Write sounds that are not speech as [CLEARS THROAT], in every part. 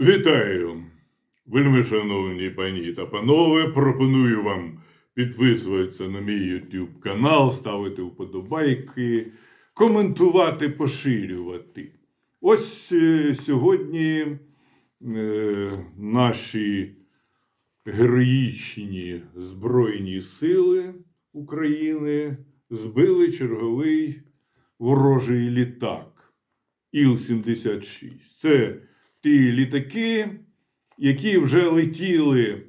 Вітаю, вельми шановні пані та панове. Пропоную вам підписуватися на мій YouTube канал, ставити вподобайки, коментувати, поширювати. Ось е, сьогодні е, наші героїчні Збройні сили України збили черговий ворожий літак Іл-76. Це ті літаки, які вже летіли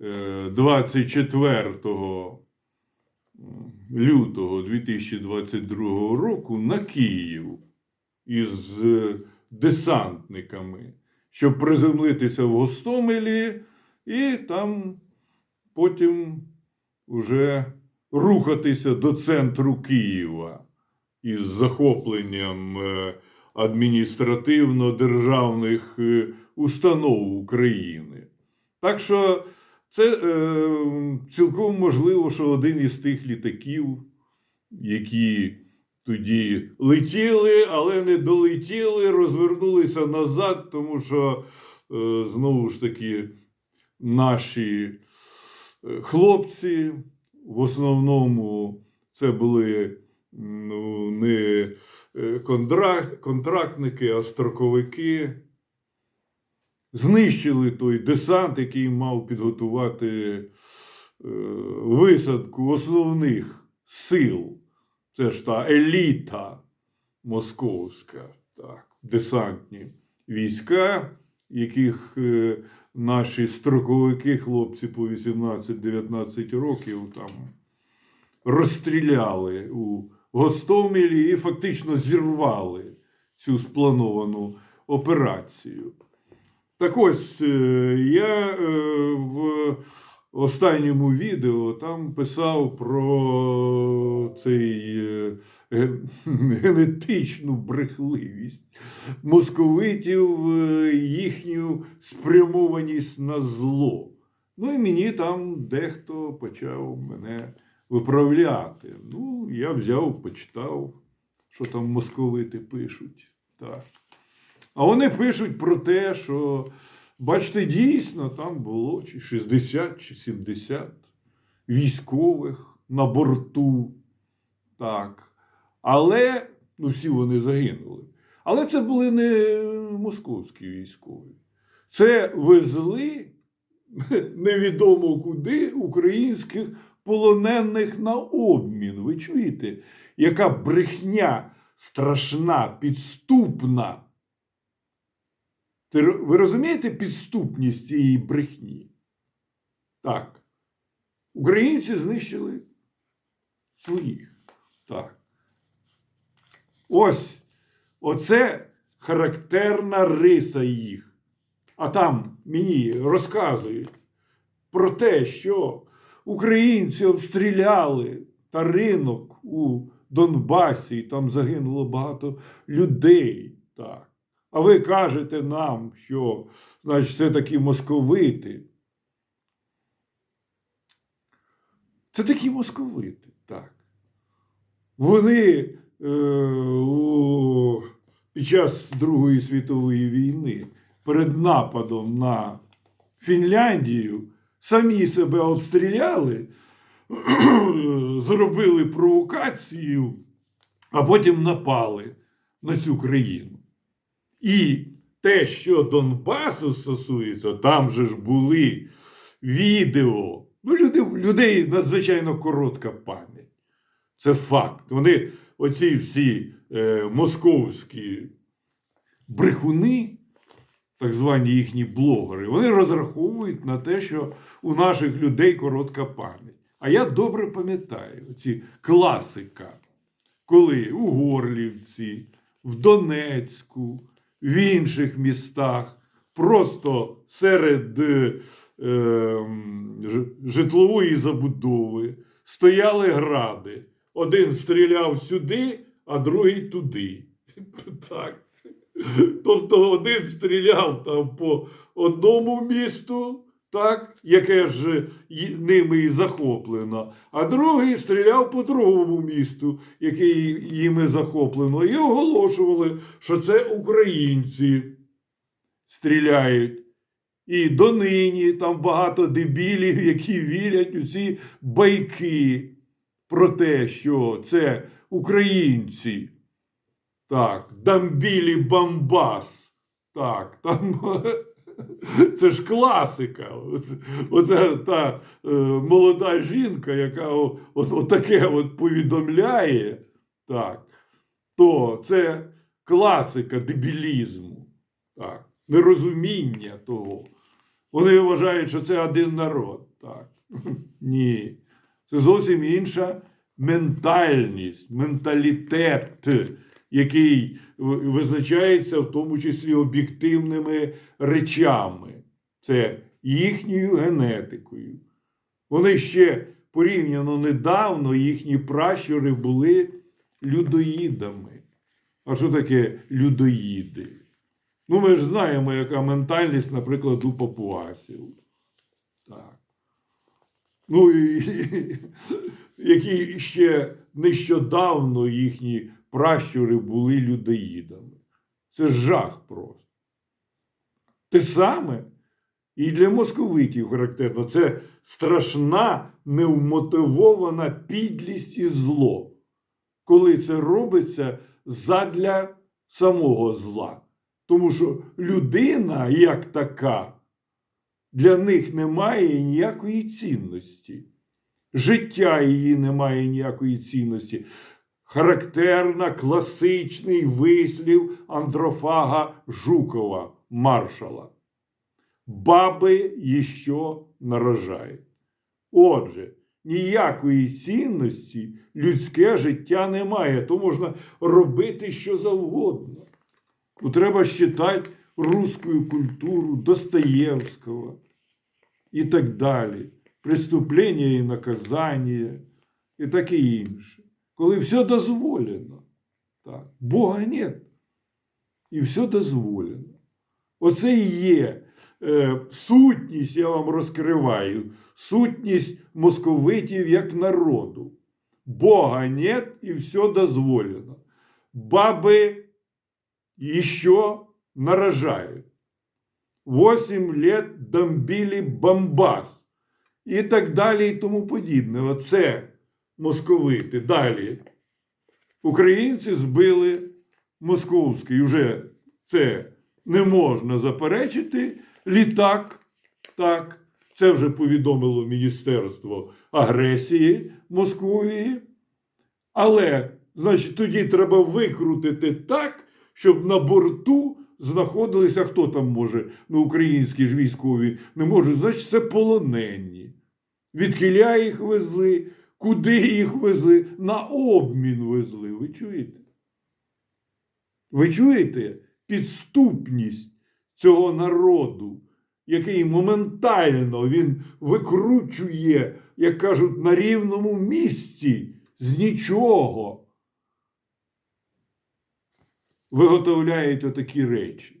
е, 24 лютого 2022 року на Київ із е, десантниками, щоб приземлитися в Гостомелі і там потім уже рухатися до центру Києва із захопленням е, адміністративно-державних е, установ України. Так що це е, цілком можливо, що один із тих літаків, які тоді летіли, але не долетіли, розвернулися назад, тому що е, знову ж таки наші е, хлопці в основному це були ну, не е, контрак- контрактники, а строковики. Знищили той десант, який мав підготувати е, висадку основних сил. Це ж та еліта московська, так, десантні війська, яких е, наші строковики, хлопці по 18-19 років там розстріляли у Гостомелі і фактично зірвали цю сплановану операцію. Так ось е, я е, в останньому відео там писав про цей е, [LAUGHS] генетичну брехливість московитів, їхню спрямованість на зло. Ну і мені там дехто почав мене виправляти. Ну, я взяв, почитав, що там московити пишуть. Так. А вони пишуть про те, що, бачите, дійсно там було чи 60, чи 70 військових на борту. Так. Але ну, всі вони загинули. Але це були не московські військові. Це везли [LAUGHS] невідомо куди українських полонених на обмін. Ви чуєте, яка брехня страшна, підступна. Ви розумієте підступність цієї брехні? Так. Українці знищили своїх. Так. Ось оце характерна риса їх. А там мені розказують про те, що українці обстріляли та ринок у Донбасі, і там загинуло багато людей. Так. А ви кажете нам, що значить, це такі московити. Це такі московити, так. Вони е, у, під час Другої світової війни перед нападом на Фінляндію самі себе обстріляли, [CLEARS THROAT] зробили провокацію, а потім напали на цю країну. І те, що Донбасу стосується, там же ж були відео. Ну, люди, людей надзвичайно коротка пам'ять. Це факт. Вони, оці всі е, московські брехуни, так звані їхні блогери, вони розраховують на те, що у наших людей коротка пам'ять. А я добре пам'ятаю ці класика, коли у Горлівці, в Донецьку, в інших містах, просто серед е, житлової забудови стояли гради. Один стріляв сюди, а другий туди. [LAUGHS] Так. Тобто один стріляв там по одному місту, так, яке ж ними і захоплено, а другий стріляв по другому місту, яке їми захоплено, і оголошували, що це українці. стріляють. І донині там багато дебілів, які вірять у ці байки про те, що це українці. Так, Дамбілі Бамбас. Так, там [LAUGHS] [LAUGHS] це ж класика. Оце, та е, молода жінка, яка от, отаке от повідомляє, так, то це класика дебілізму, так, нерозуміння того. Вони вважають, що це один народ. Так. [LAUGHS] Ні. Це зовсім інша ментальність, менталітет, який визначається в тому числі об'єктивними речами. Це їхньою генетикою. Вони ще порівняно недавно їхні пращури були людоїдами. А що таке людоїди? Ну, ми ж знаємо, яка ментальність, наприклад, у папуасів. Так. Ну і [LAUGHS] які ще нещодавно їхні пращури були людоїдами. Це жах просто. Те саме і для московитів характерно. Це страшна невмотивована підлість і зло, коли це робиться задля самого зла. Тому що людина, як така, для них не має ніякої цінності. Життя її не має ніякої цінності. Характерна класичний вислів андрофага Жукова маршала. Баби іще нарожають. Отже, ніякої цінності людське життя не має, то можна робити що завгодно. Ну, треба читати русскую культуру Достоєвського і так далі. Преступлення і наказання, і таке інше. Коли все дозволено. Так. Бога нет. І все дозволено. Оце і є е, сутність, я вам розкриваю, сутність московитів як народу. Бога нет і все дозволено. Баби еще нарожают. Восемь лет домбили Бомбас. І так далі, і тому подібне. Оце московити. Далі. Українці збили московський. Уже це не можна заперечити. Літак, так, це вже повідомило Міністерство агресії Московії. Але, значить, тоді треба викрутити так, щоб на борту знаходилися, хто там може, ну, українські ж військові не можуть, значить, це полонені. Відкиля їх везли, куди їх везли, на обмін везли. Ви чуєте? Ви чуєте підступність цього народу, який моментально він викручує, як кажуть, на рівному місці з нічого. Виготовляють такі речі.